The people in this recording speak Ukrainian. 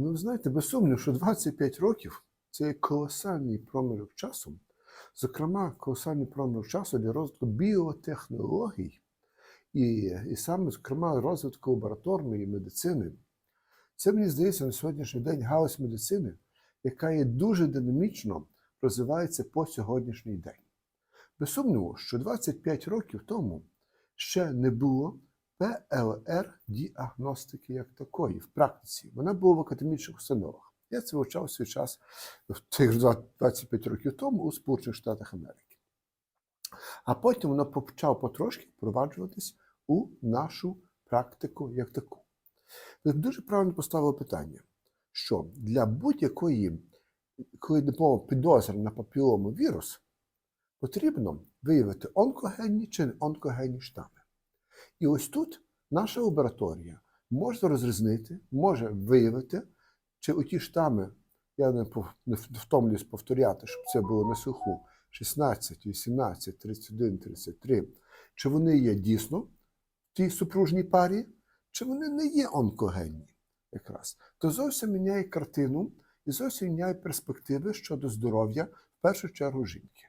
Ну, знаєте, без сумніву, що 25 років це колосальний проміжок часу, зокрема, колосальний проміжок часу для розвитку біотехнологій і, і саме, зокрема, розвитку лабораторної медицини. Це, мені здається, на сьогоднішній день галузь медицини, яка є дуже динамічно розвивається по сьогоднішній день. Без сумніву, що 25 років тому ще не було ПЛР-діагностики як такої в практиці. Вона була в академічних установах. Я це вивчав свій час цих 25 років тому у Сполучених Штатах Америки. А потім воно почало потрошки впроваджуватись у нашу практику як таку. Ви дуже правильно поставили питання, що для будь-якої, коли не було на папілому вірус, потрібно виявити онкогенні чи не онкогенні штами. І ось тут наша лабораторія може розрізнити, може виявити, чи оті штами, я не, втомлююсь повторяти, щоб це було на слуху, 16, 18, 31, 33, чи вони є дійсно в тій супружній парі, чи вони не є онкогенні якраз. То зовсім міняє картину і зовсім міняє перспективи щодо здоров'я в першу чергу жінки.